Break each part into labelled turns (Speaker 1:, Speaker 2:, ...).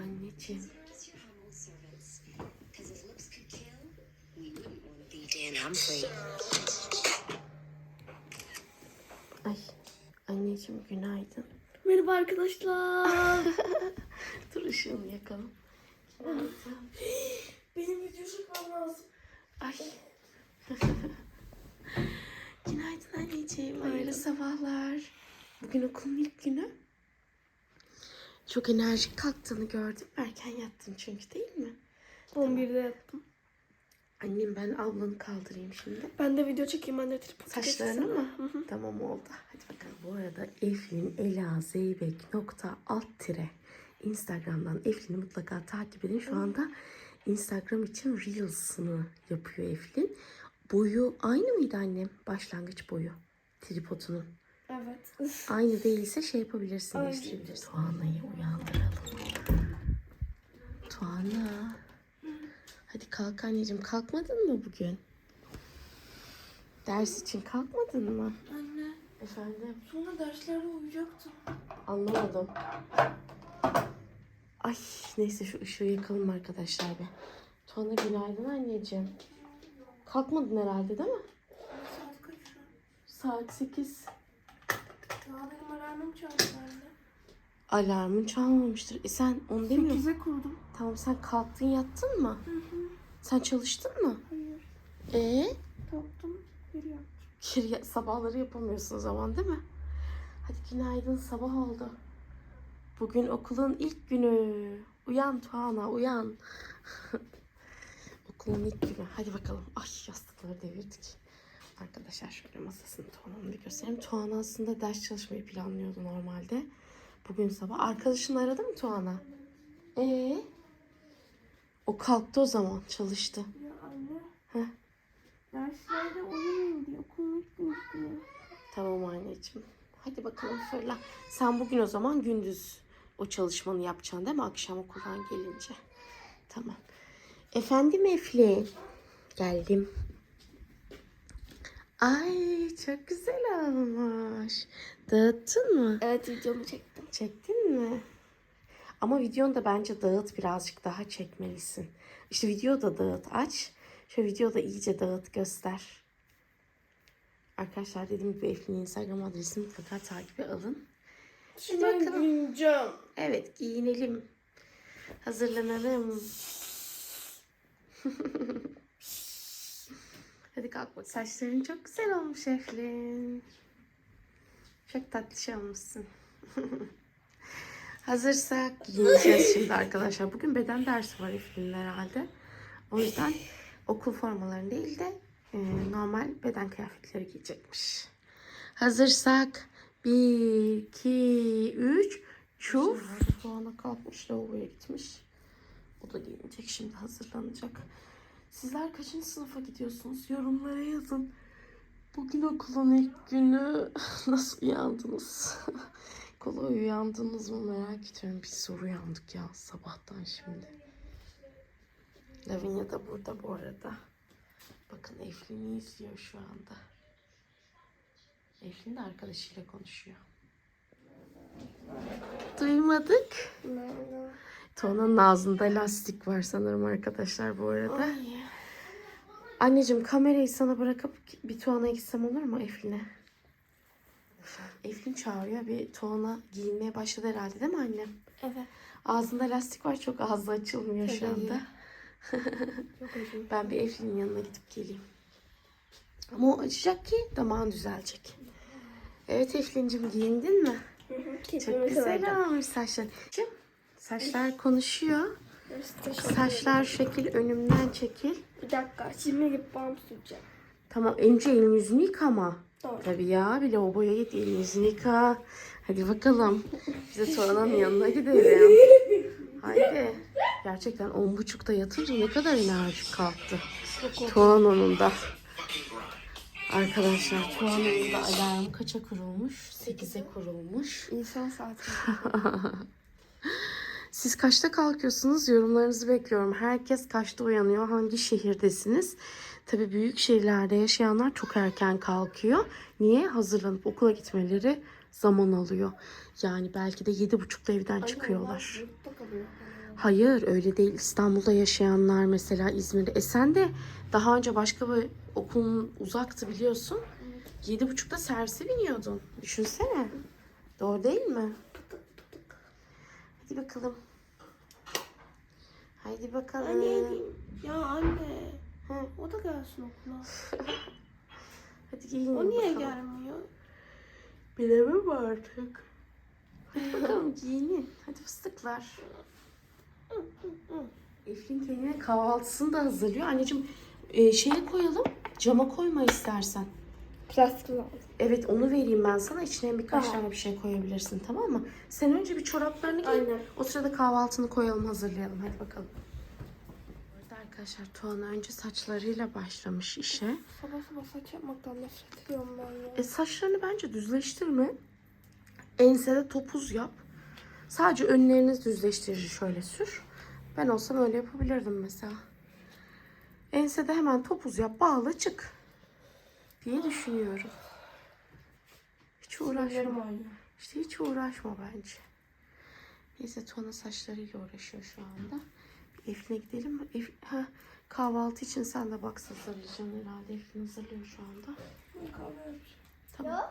Speaker 1: Anneciğim.
Speaker 2: Dan Humphrey.
Speaker 1: Ay. Anneciğim günaydın.
Speaker 3: Merhaba arkadaşlar.
Speaker 1: Dur ışığını yakalım.
Speaker 3: Benim video çekmem lazım.
Speaker 1: Ay. Günaydın anneciğim. Hayırlı sabahlar. Bugün okulun ilk günü. Çok enerjik kalktığını gördüm. Erken yattın çünkü değil mi?
Speaker 3: 11'de yattım.
Speaker 1: Annem ben ablanı kaldırayım şimdi.
Speaker 3: Ben de video çekeyim anne tripod
Speaker 1: Saçlarını mı?
Speaker 3: Hı hı.
Speaker 1: Tamam oldu. Hadi bakalım. Bu arada Eflin Ela Zeybek nokta alt tire Instagram'dan Eflin'i mutlaka takip edin. Şu anda Instagram için Reels'ını yapıyor Eflin. Boyu aynı mıydı annem? Başlangıç boyu. Tripodunun.
Speaker 3: Evet.
Speaker 1: Aynı değilse şey yapabilirsin,
Speaker 3: Aynı.
Speaker 1: değiştirebilirsin. Tuana'yı uyandıralım. Tuana. Hadi kalk anneciğim. Kalkmadın mı bugün? Ders için kalkmadın mı?
Speaker 3: Anne
Speaker 1: Efendim?
Speaker 3: sonra derslerde uyuyacaktım.
Speaker 1: Anlamadım. Ay neyse şu ışığı yakalım arkadaşlar be. Tuana günaydın anneciğim. Kalkmadın herhalde değil mi?
Speaker 3: Saat kaç şu an?
Speaker 1: Saat 8.
Speaker 3: Ya benim alarmım çaldı.
Speaker 1: Alarmın çalmamıştır. E sen onu demiyor musun?
Speaker 3: 8'e kurdum.
Speaker 1: Tamam sen kalktın yattın mı?
Speaker 3: Hı hı.
Speaker 1: Sen çalıştın mı?
Speaker 3: Hayır.
Speaker 1: Ee,
Speaker 3: Kalktım. Bir yaptım.
Speaker 1: kir sabahları yapamıyorsun o zaman değil mi? Hadi günaydın sabah oldu. Bugün okulun ilk günü. Uyan Tuana uyan. okulun ilk günü. Hadi bakalım. Ay yastıkları devirdik. Arkadaşlar şöyle masasını Tuana'nın bir göstereyim. Tuana aslında ders çalışmayı planlıyordu normalde. Bugün sabah. Arkadaşın aradı mı Tuana? Ee? O kalktı o zaman çalıştı.
Speaker 3: Ya anne.
Speaker 1: Heh.
Speaker 3: Derslerde okulun ilk günü diye.
Speaker 1: Tamam anneciğim. Hadi bakalım fırla. Sen bugün o zaman gündüz o çalışmanı yapacaksın değil mi? Akşam okuldan gelince. Tamam. Efendim Efli. Geldim. Ay çok güzel olmuş. Dağıttın mı?
Speaker 3: Evet videomu çektim.
Speaker 1: Çektin mi? Ama videonu da bence dağıt birazcık daha çekmelisin. İşte video da dağıt aç. Şu videoda iyice dağıt göster. Arkadaşlar dediğim gibi Eflin'in Instagram adresini mutlaka takibe alın.
Speaker 3: Şimdi
Speaker 1: bakalım.
Speaker 3: giyineceğim.
Speaker 1: Evet giyinelim. Hazırlanalım. Hadi kalk bak. Saçların çok güzel olmuş Eflin. Çok tatlış olmuşsun. Hazırsak giyineceğiz şimdi arkadaşlar. Bugün beden dersi var Eflin'in herhalde. O yüzden okul formalarını değil de e, normal beden kıyafetleri giyecekmiş. Hazırsak 1, 2, 3 çuf. Soğana kalkmış lavaboya gitmiş. O da giyinecek şimdi hazırlanacak. Sizler kaçıncı sınıfa gidiyorsunuz? Yorumlara yazın. Bugün okulun ilk günü nasıl uyandınız? Kolay uyandınız mı merak ediyorum. Biz zor uyandık ya sabahtan şimdi. Lavinia da burada bu arada. Bakın Eflin'i izliyor şu anda. Eflin de arkadaşıyla konuşuyor. Duymadık. Tuana'nın ağzında lastik var sanırım arkadaşlar bu arada. Anneciğim kamerayı sana bırakıp bir Tuana'ya gitsem olur mu Eflin'e? Eflin çağırıyor. Bir Tuana giyinmeye başladı herhalde değil mi annem?
Speaker 3: Evet.
Speaker 1: Ağzında lastik var çok ağzı açılmıyor şu
Speaker 3: Evet.
Speaker 1: anda.
Speaker 3: Çok.
Speaker 1: Ben bir Eflin'in yanına gidip geleyim. Ama o açacak ki damağın düzelecek. Evet Eflin'cim giyindin mi? Çok güzel olmuş saçlar. Saçlar konuşuyor. Saçlar şekil önümden çekil.
Speaker 3: Bir dakika. Şimdi gidip bana süreceğim.
Speaker 1: Tamam önce elini yüzünü yıkama.
Speaker 3: Doğru.
Speaker 1: Tabii ya bile o boya git elini yüzünü yıka. Hadi bakalım. Biz de Tuana'nın yanına gidelim. Haydi. Gerçekten on buçukta yatınca ne kadar enerjik kalktı. Tuana'nın da. Arkadaşlar Tuana'nın da alarm kaça kurulmuş? 8'e kurulmuş.
Speaker 3: İnsan saati.
Speaker 1: Siz kaçta kalkıyorsunuz? Yorumlarınızı bekliyorum. Herkes kaçta uyanıyor? Hangi şehirdesiniz? Tabii büyük şehirlerde yaşayanlar çok erken kalkıyor. Niye? Hazırlanıp okula gitmeleri zaman alıyor. Yani belki de yedi buçukta evden çıkıyorlar.
Speaker 3: Yurtta kalıyor.
Speaker 1: Hayır öyle değil. İstanbul'da yaşayanlar mesela İzmir'de. E sen de daha önce başka bir okulun uzaktı biliyorsun. Yedi buçukta servise biniyordun. Düşünsene. Doğru değil mi? Hadi bakalım. Haydi bakalım.
Speaker 3: Anne, ya anne.
Speaker 1: Hı.
Speaker 3: O da gelsin okula.
Speaker 1: Hadi giyin
Speaker 3: O niye
Speaker 1: bakalım.
Speaker 3: gelmiyor?
Speaker 1: Bilemem artık. Hadi bakalım giyinin. Hadi fıstıklar. Eflin kendine kahvaltısını da hazırlıyor. Anneciğim e, şeye koyalım. Cama koyma istersen.
Speaker 3: Plastik lazım.
Speaker 1: Evet onu vereyim ben sana. İçine birkaç
Speaker 3: Tamam.
Speaker 1: tane bir şey koyabilirsin tamam mı? Sen önce bir çoraplarını giy.
Speaker 3: Aynen.
Speaker 1: O sırada kahvaltını koyalım hazırlayalım. Hadi bakalım. Burada arkadaşlar Tuğan önce saçlarıyla başlamış işe.
Speaker 3: Sabah sabah saç yapmaktan nefret ediyorum ben ya.
Speaker 1: E saçlarını bence düzleştirme. Ensede topuz yap. Sadece önleriniz düzleştirici şöyle sür. Ben olsam öyle yapabilirdim mesela. Ensede hemen topuz yap, bağla çık. Diye düşünüyorum. Hiç uğraşma. İşte hiç uğraşma bence. Neyse Tuana saçlarıyla uğraşıyor şu anda. Bir Eflin'e gidelim mi? Ef ha, kahvaltı için sen de box hazırlayacaksın herhalde. Eflin hazırlıyor şu anda. Tamam.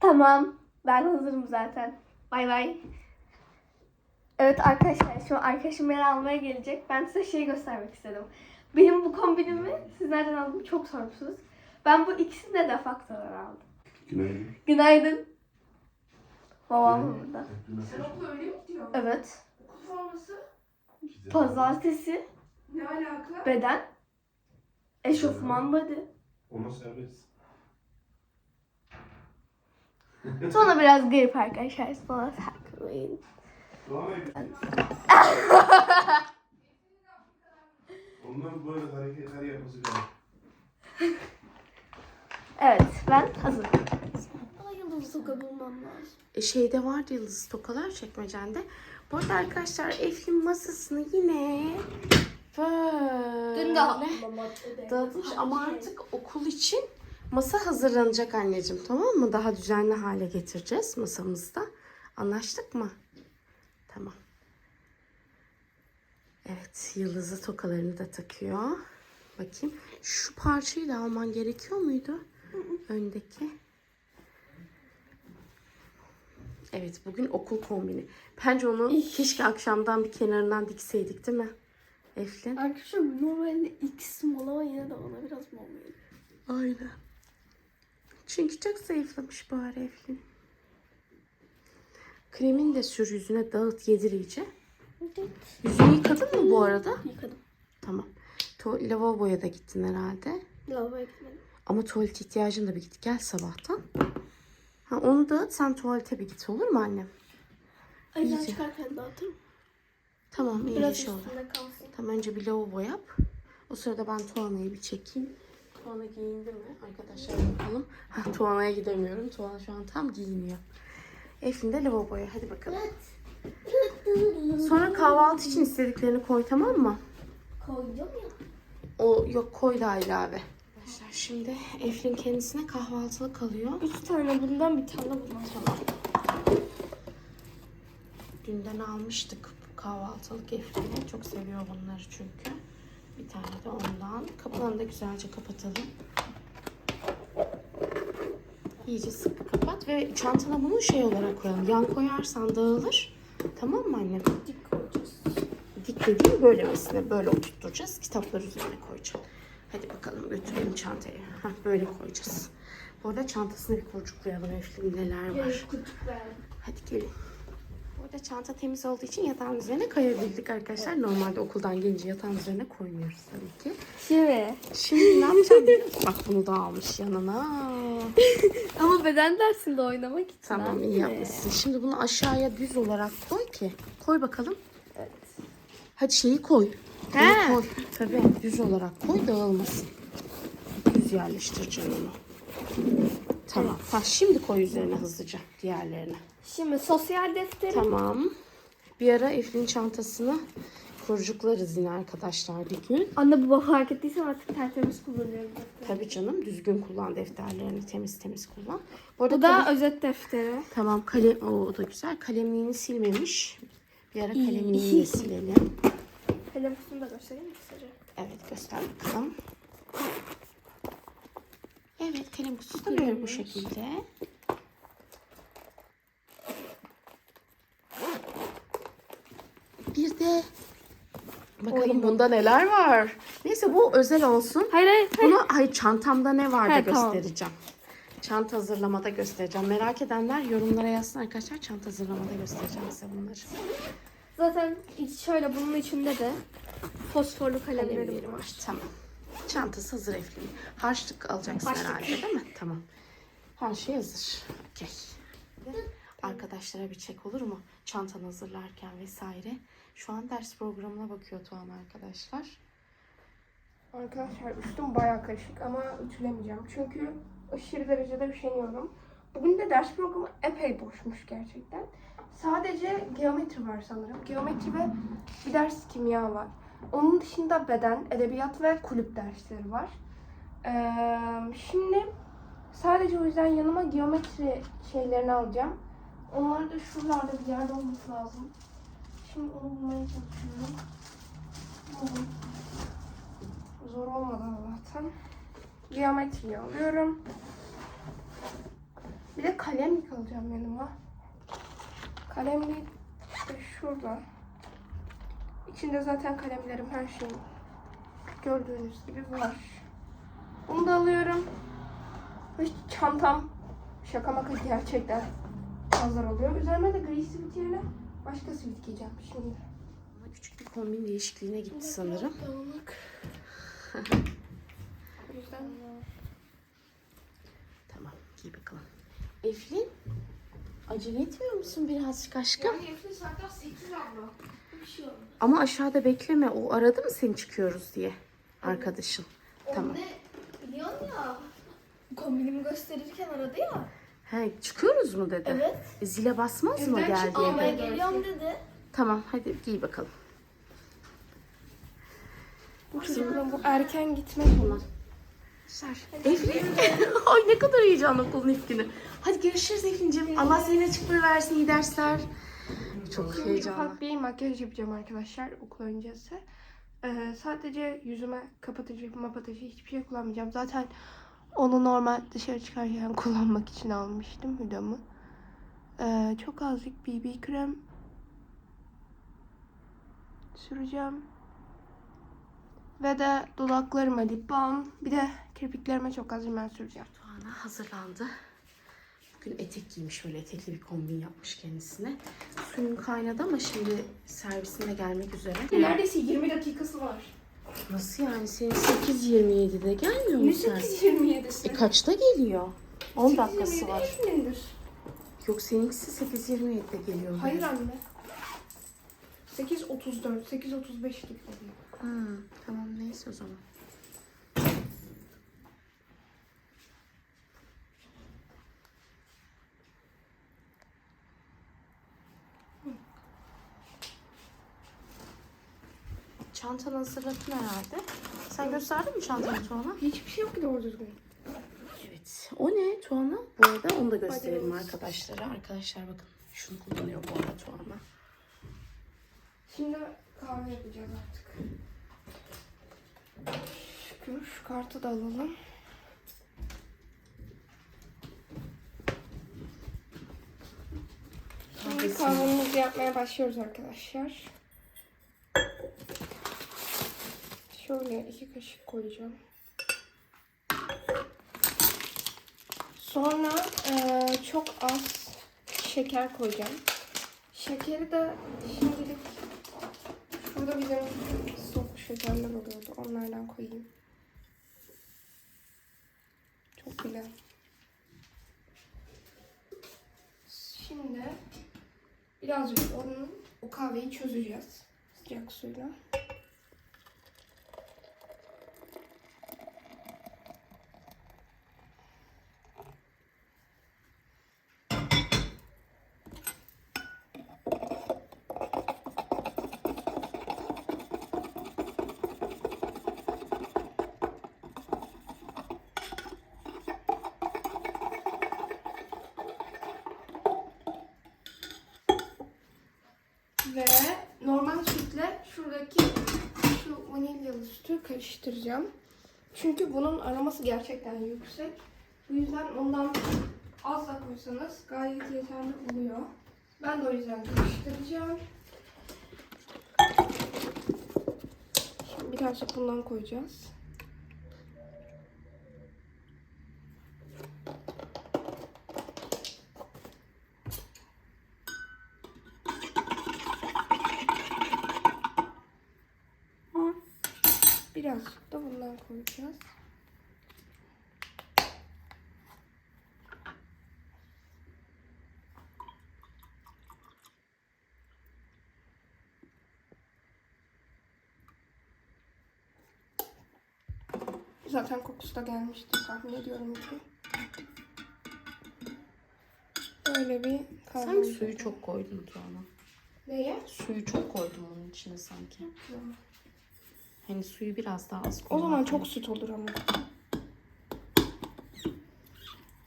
Speaker 2: Tamam. Ben hazırım zaten. Bay bay. Evet arkadaşlar şimdi arkadaşım beni almaya gelecek. Ben size şeyi göstermek istedim. Benim bu kombinimi siz nereden aldığımı çok sormuşsunuz. Ben bu ikisini de defaktodan aldım.
Speaker 4: Günaydın.
Speaker 2: Günaydın. Babam da burada.
Speaker 3: Sen okula öyle mi gidiyorsun?
Speaker 2: Evet.
Speaker 3: Okul forması
Speaker 2: Pazartesi
Speaker 3: ne alaka?
Speaker 2: beden. Eşofman body.
Speaker 4: Ona serbest.
Speaker 2: Sonra biraz garip arkadaşlar. Sonra takmayın.
Speaker 4: Devam et. Ondan böyle hareketler yapması lazım.
Speaker 2: Evet ben hazırım.
Speaker 3: Bana yıldız toka bulmam lazım.
Speaker 1: E, şeyde vardı yıldız tokalar çekmecende. Bu arada arkadaşlar Eflin masasını yine böyle
Speaker 2: Dün de aldım
Speaker 1: dağıtmış ama artık okul için masa hazırlanacak anneciğim tamam mı? Daha düzenli hale getireceğiz masamızda. Anlaştık mı? Tamam. Evet yıldızı tokalarını da takıyor. Bakayım. Şu parçayı da alman gerekiyor muydu? Öndeki. Evet bugün okul kombini. Bence onu keşke akşamdan bir kenarından dikseydik değil mi? Eflin.
Speaker 3: Arkadaşlar normalde X mal ama yine de bana biraz geliyor.
Speaker 1: Aynen. Çünkü çok zayıflamış bari Eflin. Kremini de sür yüzüne dağıt yedir iyice. Yüzünü yıkadın mı bu arada?
Speaker 3: Yıkadım.
Speaker 1: Tamam. Tu- lavaboya da gittin herhalde.
Speaker 3: Lavaboya gitmedim.
Speaker 1: Ama tuvalet ihtiyacın da bir git gel sabahtan. Ha, onu da sen tuvalete bir git olur mu annem?
Speaker 3: Ay ben
Speaker 1: İyice.
Speaker 3: çıkarken dağıtırım.
Speaker 1: Tamam iyi
Speaker 3: Biraz
Speaker 1: iş oldu.
Speaker 3: üstünde kalsın.
Speaker 1: Tamam önce bir lavabo yap. O sırada ben Tuana'yı bir çekeyim. Tuana giyindi mi? Arkadaşlar bakalım. Ha, Tuana'ya gidemiyorum. Tuana şu an tam giyiniyor. Eflin de lavaboya. Hadi bakalım. Sonra kahvaltı için istediklerini koy tamam mı?
Speaker 3: Koyacağım ya.
Speaker 1: O yok koy da ilave. Arkadaşlar şimdi Eflin kendisine kahvaltılık alıyor.
Speaker 3: Üç tane bundan bir tane bundan.
Speaker 1: Tamam. Dünden almıştık kahvaltılık Eflin'e. Çok seviyor bunları çünkü. Bir tane de ondan. Kapağını da güzelce kapatalım. İyice sıkı kapat ve çantana bunu şey olarak koyalım. Yan koyarsan dağılır. Tamam mı annem?
Speaker 3: Dik koyacağız.
Speaker 1: Dik dediğim böylemesine böyle oturtturacağız. Kitapları üzerine koyacağım. Hadi bakalım götürelim çantayı. Heh, böyle koyacağız. Bu arada çantasını bir kurcuklayalım Eflin neler var. Hadi gelin. Burada çanta temiz olduğu için yatağın üzerine koyabildik arkadaşlar. Normalde okuldan gelince yatağın üzerine koymuyoruz tabii ki.
Speaker 2: Şimdi.
Speaker 1: Şimdi ne yapacağım biliyor musun? Bak bunu da almış yanına.
Speaker 2: Ama beden dersinde oynamak için.
Speaker 1: Tamam iyi yapmışsın. Şimdi bunu aşağıya düz olarak koy ki. Koy bakalım. Hadi şeyi koy.
Speaker 2: He.
Speaker 1: koy. Tabii düz olarak koy dağılmasın. Düz yerleştireceksin onu. Tamam. Ha, şimdi koy üzerine hızlıca diğerlerini.
Speaker 2: Şimdi sosyal defteri.
Speaker 1: Tamam. Bir ara Eflin çantasını kurcuklarız yine arkadaşlar bir gün.
Speaker 2: Anne baba fark ettiysen artık tertemiz kullanıyorum. defteri.
Speaker 1: Tabii canım düzgün kullan defterlerini temiz temiz kullan. Bu arada
Speaker 2: Bu da
Speaker 1: kalem-
Speaker 2: özet defteri.
Speaker 1: tamam kalem o, da güzel. Kalemliğini silmemiş. Bir ara kalemliğini de silelim.
Speaker 2: Kalem kutusunu da göstereyim mi kısaca?
Speaker 1: Evet göster bakalım. Evet kalem kutusu da böyle bu şekilde. De bakalım
Speaker 2: Oyun.
Speaker 1: bunda neler var. Neyse bu özel olsun.
Speaker 2: Hayır hayır. hayır.
Speaker 1: Bunu ay çantamda ne var da
Speaker 2: tamam.
Speaker 1: göstereceğim. Çanta hazırlamada göstereceğim. Merak edenler yorumlara yazsın arkadaşlar. Çanta hazırlamada göstereceğim size bunları.
Speaker 2: Zaten şöyle bunun içinde de fosforlu kalemlerim
Speaker 1: Kalemlerim
Speaker 2: var.
Speaker 1: var. Tamam. Çantası hazır Eflin. Harçlık alacaksın
Speaker 2: Harçlık.
Speaker 1: herhalde değil mi? Tamam. Her şey hazır. Okey. Arkadaşlara bir çek olur mu? Çantanı hazırlarken vesaire. Şu an ders programına bakıyor Tuğan arkadaşlar.
Speaker 3: Arkadaşlar üstüm bayağı karışık ama ütülemeyeceğim. Çünkü aşırı derecede üşeniyorum. Bugün de ders programı epey boşmuş gerçekten. Sadece geometri var sanırım. Geometri ve bir ders kimya var. Onun dışında beden, edebiyat ve kulüp dersleri var. Ee, şimdi sadece o yüzden yanıma geometri şeylerini alacağım. Onlar da şuralarda bir yerde olması lazım. Şimdi onu bulmaya çalışıyorum. Buldum. Zor olmadı Allah'tan. Geometriyi alıyorum. Bir de kalemlik alacağım yanıma. Kalemlik işte şurada. İçinde zaten kalemlerim her şeyim gördüğünüz gibi var. Bunu da alıyorum. Ve çantam şaka maka gerçekten hazır oluyor. Üzerime de gri sivit yerine başka sivit giyeceğim şimdi.
Speaker 1: Ama küçük bir kombin değişikliğine gitti sanırım.
Speaker 3: Dağınık. o yüzden
Speaker 1: Tamam giy bakalım. Eflin acele etmiyor musun birazcık aşkım?
Speaker 3: Efli zaten 8 abla. Bir şey.
Speaker 1: Ama aşağıda bekleme. O aradı mı seni çıkıyoruz diye arkadaşın. Tamam.
Speaker 2: biliyorsun ya. Kombinimi gösterirken aradı ya.
Speaker 1: He, çıkıyoruz mu dedi.
Speaker 2: Evet.
Speaker 1: E, Zile basmaz mı geldiğinde?
Speaker 3: çıkmaya
Speaker 2: Almaya geliyorum dedi.
Speaker 1: Tamam hadi giy bakalım.
Speaker 3: Bu çocukla bu erken gitmek.
Speaker 1: Ser. Eflin. Ay ne kadar heyecanlı okulun ilk günü. Hadi görüşürüz Eflin'cim. Allah senin açıklığı versin iyi dersler. Çok
Speaker 3: Şimdi
Speaker 1: heyecanlı.
Speaker 3: ufak bir makyaj yapacağım arkadaşlar okul öncesi. Ee, sadece yüzüme kapatıcı, mapatıcı hiçbir şey kullanmayacağım. Zaten onu normal dışarı çıkarken kullanmak için almıştım hüdamı. Ee, çok azıcık BB krem süreceğim. Ve de dudaklarıma lip balm. Bir de kirpiklerime çok az rimel süreceğim.
Speaker 1: Tuana hazırlandı. Bugün etek giymiş böyle etekli bir kombin yapmış kendisine. Suyun kaynadı ama şimdi servisine gelmek üzere.
Speaker 3: Neredeyse 20 dakikası var.
Speaker 1: Nasıl yani senin 8.27'de gelmiyor mu servis?
Speaker 3: 8.27'si?
Speaker 1: E kaçta geliyor? 10 dakikası
Speaker 3: 8.27
Speaker 1: var.
Speaker 3: Eflin'dir.
Speaker 1: Yok seninkisi 8.27'de geliyor.
Speaker 3: Hayır anne. 8.34, 8.35 gibi oluyor.
Speaker 1: Ha, tamam neyse o zaman. Çantanı hazırladın herhalde. Sen gösterdin mi çantanı Tuana?
Speaker 3: Hiçbir şey yok ki doğru düzgün.
Speaker 1: Evet. O ne Tuana? Bu arada onu da gösterelim arkadaşlara. Arkadaşlar bakın şunu kullanıyor bu arada Tuana.
Speaker 3: Şimdi kahve yapacağız artık. Şükür şu kartı da alalım. Şimdi kahvemizi yapmaya başlıyoruz arkadaşlar. Şöyle iki kaşık koyacağım. Sonra eee, çok az şeker koyacağım. Şekeri de şimdilik şurada bizim stok şekerler oluyordu. Onlardan koyayım. Çok bile. Şimdi birazcık onun o kahveyi çözeceğiz sıcak suyla. Ve normal sütle şuradaki şu vanilyalı sütü karıştıracağım. Çünkü bunun aroması gerçekten yüksek. Bu yüzden ondan az da koysanız gayet yeterli oluyor. Ben de o yüzden karıştıracağım. Şimdi birazcık bundan koyacağız. Bundan koyacağız. Zaten kokusu da gelmiştir tahmin ediyorum ki. Böyle bir kahve.
Speaker 1: Sanki suyu çok koydun Tuana.
Speaker 3: Neye?
Speaker 1: Suyu çok koydum onun içine sanki. Hani suyu biraz daha az
Speaker 3: O zaman çok süt olur ama.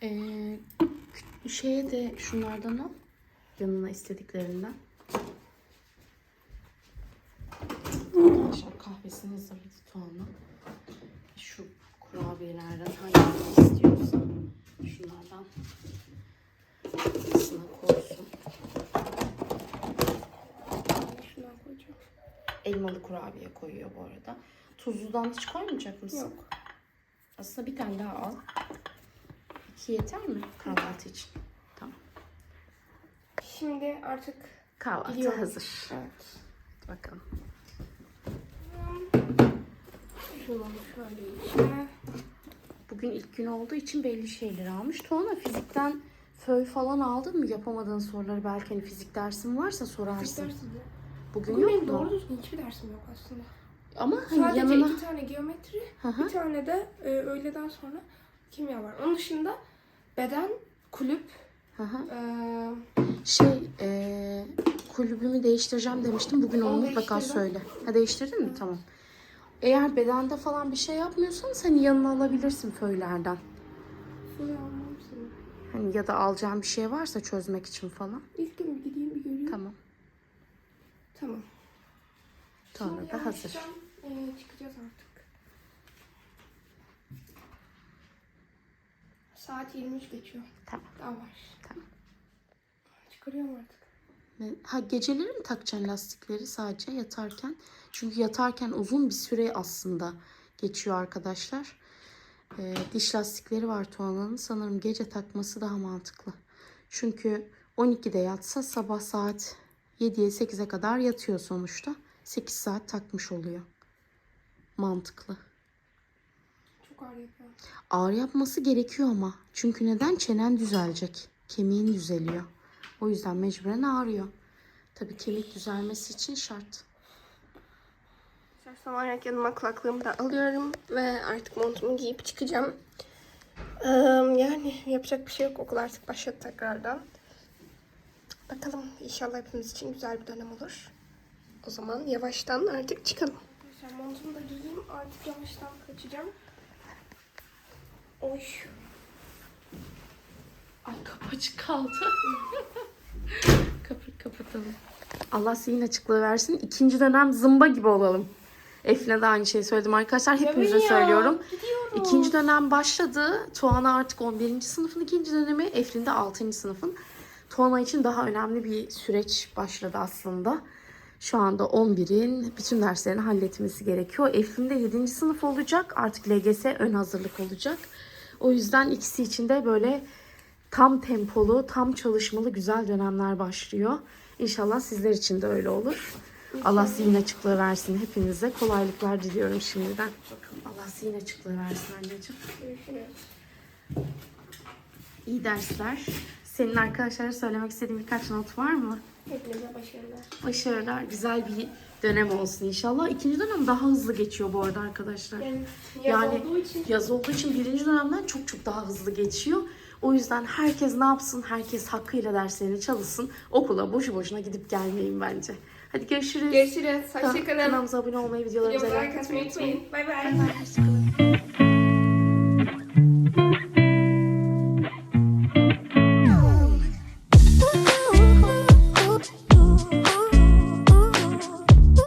Speaker 1: Ee, şeye de şunlardan al. Yanına istediklerinden. Arkadaşlar kahvesini hazırladı Tuana. Şu kurabiyelerden hangisini Elmalı kurabiye koyuyor bu arada. Tuzludan hiç koymayacak mısın?
Speaker 3: Yok.
Speaker 1: Aslında bir tane daha al. İki yeter mi kahvaltı için? Tamam.
Speaker 3: Şimdi artık
Speaker 1: Kahvaltı
Speaker 3: Gidiyorum.
Speaker 1: hazır.
Speaker 3: evet.
Speaker 1: Hadi bakalım.
Speaker 3: Şunu şöyle içine.
Speaker 1: Bugün ilk gün olduğu için belli şeyleri almış. Tuana fizikten föy falan aldın mı? Yapamadığın soruları belki hani fizik dersin varsa sorarsın.
Speaker 3: Dersim mi?
Speaker 1: Bugün
Speaker 3: Bugün
Speaker 1: yok
Speaker 3: benim
Speaker 1: mu?
Speaker 3: doğru düzgün hiçbir dersim yok aslında.
Speaker 1: Ama hani
Speaker 3: Sadece
Speaker 1: yanına...
Speaker 3: iki tane geometri,
Speaker 1: Hı hı.
Speaker 3: bir tane de e, öğleden sonra kimya var. Onun dışında beden, kulüp,
Speaker 1: Hı hı.
Speaker 3: e,
Speaker 1: Şey, eee, kulübümü değiştireceğim demiştim. Bugün onu
Speaker 3: Onu
Speaker 1: mutlaka söyle. Ha değiştirdin mi? Tamam. Eğer bedende falan bir şey yapmıyorsan sen yanına alabilirsin föylerden.
Speaker 3: suyu almam seni.
Speaker 1: Hani ya da alacağın bir şey varsa çözmek için falan.
Speaker 3: İlk gün gideyim bir göreyim.
Speaker 1: Tamam.
Speaker 3: Tamam.
Speaker 1: Sonra
Speaker 3: Şimdi
Speaker 1: da hazır.
Speaker 3: e, çıkacağız artık. Saat 23 geçiyor.
Speaker 1: Tamam.
Speaker 3: Daha var.
Speaker 1: Tamam.
Speaker 3: Çıkarıyorum artık.
Speaker 1: Ha geceleri mi takacaksın lastikleri sadece yatarken? Çünkü yatarken uzun bir süre aslında geçiyor arkadaşlar. Ee, diş lastikleri var Tuana'nın. Sanırım gece takması daha mantıklı. Çünkü 12'de yatsa sabah saat 7'ye 8'e kadar yatıyor sonuçta. 8 saat takmış oluyor. Mantıklı.
Speaker 3: Çok ağrı yapıyor.
Speaker 1: Ağrı yapması gerekiyor ama. Çünkü neden? Çenen düzelecek. Kemiğin düzeliyor. O yüzden mecburen ağrıyor. Tabii kemik düzelmesi için şart.
Speaker 3: Son olarak yanıma kulaklığımı da alıyorum ve artık montumu giyip çıkacağım. Eee, yani yapacak bir şey yok. Okul artık başladı tekrardan. Bakalım inşallah hepimiz için güzel bir dönem olur. O zaman yavaştan artık çıkalım. Arkadaşlar montumu da giyeyim. Artık yavaştan kaçacağım. Oy.
Speaker 1: Ay kapı açık kaldı. kapı kapatalım. Allah zihin açıklığı versin. İkinci dönem zımba gibi olalım. Efne de aynı şeyi söyledim arkadaşlar. Hepinize
Speaker 3: ya,
Speaker 1: söylüyorum.
Speaker 3: Gidiyorum.
Speaker 1: İkinci dönem başladı. Tuana artık 11. sınıfın ikinci dönemi. Eflin de 6. sınıfın. Tuana için daha önemli bir süreç başladı aslında. Şu anda 11'in bütün derslerini halletmesi gerekiyor. Eflin de 7. sınıf olacak. Artık LGS ön hazırlık olacak. O yüzden ikisi için de böyle tam tempolu, tam çalışmalı güzel dönemler başlıyor. İnşallah sizler için de öyle olur. Allah zihin açıklığı versin hepinize. Kolaylıklar diliyorum şimdiden. Allah zihin açıklığı versin anneciğim. İyi dersler. Senin arkadaşlara söylemek istediğin birkaç not var mı?
Speaker 3: Hepinize başarılar.
Speaker 1: Başarılar, güzel bir dönem olsun inşallah. İkinci dönem daha hızlı geçiyor bu arada arkadaşlar.
Speaker 3: Yani yaz
Speaker 1: Yani
Speaker 3: olduğu için
Speaker 1: yaz olduğu için birinci dönemden çok çok daha hızlı geçiyor. O yüzden herkes ne yapsın? Herkes hakkıyla derslerini çalışsın. Okula boşu boşuna gidip gelmeyin bence. Hadi görüşürüz.
Speaker 3: görüşürüz. Hoşçakalın.
Speaker 1: Kanalımıza abone olmayı, videolarımıza like
Speaker 3: atmayı
Speaker 1: unutmayın.
Speaker 3: Bay bay.